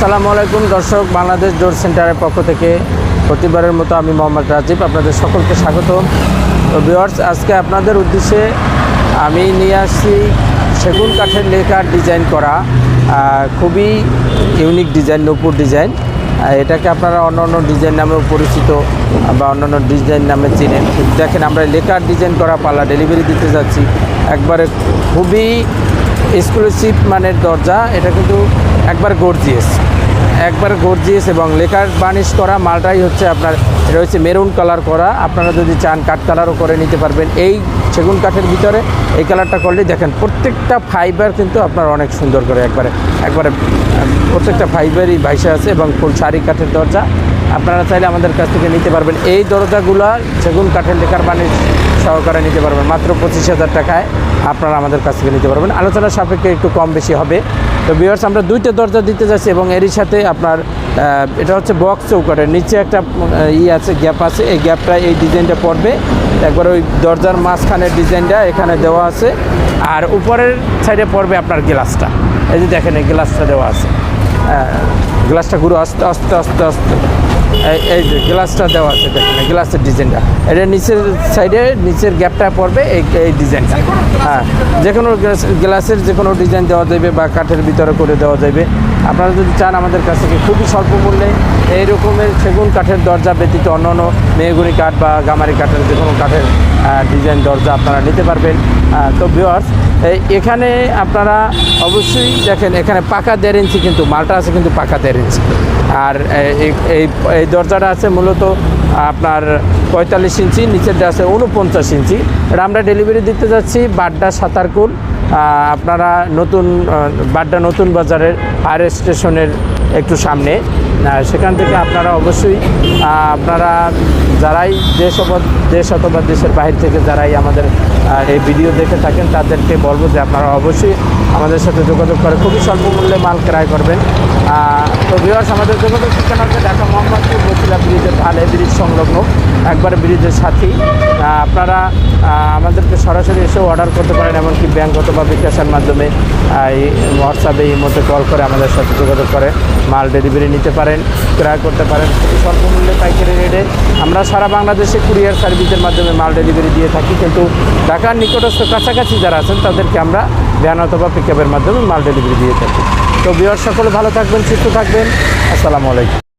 আসসালামু আলাইকুম, দর্শক, বাংলাদেশ ডোর সেন্টারের পক্ষ থেকে প্রতিবারের মতো আমি মোহাম্মদ রাজীব আপনাদের সকলকে স্বাগত। তো ভিওয়ার্স আজকে আপনাদের উদ্দেশ্যে আমি নিয়ে আসছি সেগুন কাঠের লেখার ডিজাইন করা খুবই ইউনিক ডিজাইন, নূপুর ডিজাইন। এটাকে আপনারা অন্য অন্য ডিজাইন নামেও পরিচিত বা অন্যান্য ডিজাইন নামে চিনেন। দেখেন, আমরা লেখার ডিজাইন করা পাল্লা ডেলিভারি দিতে যাচ্ছি। একবারে খুবই এক্সক্লুসিভ মানের দরজা, এটা কিন্তু একবার গর্জিয়াস একবার গর্জিয়াস এবং লেকার বার্নিশ করা মালটাই হচ্ছে আপনার হচ্ছে মেরুন কালার করা। আপনারা যদি চান কাঠ কালারও করে নিতে পারবেন। এই সেগুন কাঠের ভিতরে এই কালারটা করলেই দেখেন প্রত্যেকটা ফাইবার কিন্তু আপনার অনেক সুন্দর করে একবারে একবারে, প্রত্যেকটা ফাইবারই ভাইসে আছে এবং ফুল শাড়ি কাঠের দরজা। আপনারা চাইলে আমাদের কাছ থেকে নিতে পারবেন। এই দরজাগুলো সেগুন কাঠের লেকার বার্নিশ সহকারে নিতে পারবেন। মাত্র পঁচিশ হাজার টাকায় আপনারা আমাদের কাছ থেকে নিতে পারবেন। আলোচনা সাপেক্ষে একটু কম বেশি হবে। তো বিয়ার্স আমরা দুইটা দরজা দিতে যাচ্ছি এবং এরই সাথে আপনার এটা হচ্ছে বক্স চৌকাটের নিচে একটা ই আছে গ্যাপ আছে। এই গ্যাপটা এই ডিজাইনটা পড়বে। একবার ওই দরজার মাঝখানের ডিজাইনটা এখানে দেওয়া আছে। আর উপরের সাইডে পড়বে আপনার গ্লাসটা এই যে দেখেন এই গ্লাসটা দেওয়া আছে। হ্যাঁ, গ্লাসটা ঘুরো আস্তে আস্তে আস্তে আস্তে। এই যে গ্লাসটা দেওয়া আছে, দেখেন গ্লাসের ডিজাইনটা এটা নিচের সাইডে নিচের গ্যাপটা পড়বে এই এই ডিজাইনটা হ্যাঁ যে কোনো গ্লাসের যে কোনো ডিজাইন দেওয়া যাবে বা কাঠের ভিতরে করে দেওয়া যাবে। আপনারা যদি চান আমাদের কাছ থেকে খুবই স্বল্প মূল্যে এই রকমের সেগুন কাঠের দরজা ব্যতীত অন্য অন্য মেহগুনি কাঠ বা গামারি কাঠের যে কোনো কাঠের ডিজাইন দরজা আপনারা নিতে পারবেন। তো ভিওয়ার্স এখানে আপনারা অবশ্যই দেখেন, এখানে পাকা দেড় ইঞ্চি কিন্তু মালটা আছে, কিন্তু পাকা দেড় ইঞ্চি। আর এই- এই দরজাটা আছে মূলত আপনার পঁয়তাল্লিশ ইঞ্চি, নিচেরটা আছে উনপঞ্চাশ ইঞ্চি। এটা আমরা ডেলিভারি দিতে যাচ্ছি বাড্ডা সাঁতারকুল। আপনারা নতুন বাড্ডা নতুন বাজারের ফায়ার স্টেশনের একটু সামনে। সেখান থেকে আপনারা অবশ্যই আপনারা যারাই দেশ দেশ অথবা দেশের বাইরে থেকে যারাই আমাদের এই ভিডিও দেখে থাকেন, তাদেরকে বলব যে আপনারা অবশ্যই আমাদের সাথে যোগাযোগ করে, খুবই স্বল্প মূল্যে মাল ক্রয় করবেন। তো ভিওয়ার্স আমাদের যোগাযোগ ঠিকানা হচ্ছে ঢাকা মোহাম্মদপুর বসিলা ব্রিজের ঢালে ব্রিজ সংলগ্ন, একবারে ব্রিজের সাথেই। আপনারা আমাদেরকে সরাসরি এসেও অর্ডার করতে পারেন, এমনকি ব্যাংক অথবা বিকাশের মাধ্যমে। হোয়াটসঅ্যাপে এই মধ্যে কল করে আমাদের সাথে যোগাযোগ করে। মাল ডেলিভারি নিতে পারেন, ক্রয় করতে পারেন। স্বল্প মূল্যে পাইকারি রেটে আমরা সারা বাংলাদেশে কুরিয়ার সার্ভিসের মাধ্যমে মাল ডেলিভারি দিয়ে থাকি, কিন্তু ঢাকার নিকটস্থ কাছাকাছি যারা আছেন, তাদেরকে আমরা ভ্যান অথবা পিক মাধ্যমে মাল ডেলিভারি দিয়ে থাকি। তো বিয়ার সকলে ভালো থাকবেন, সুস্থ থাকবেন। আসসালামু আলাইকুম।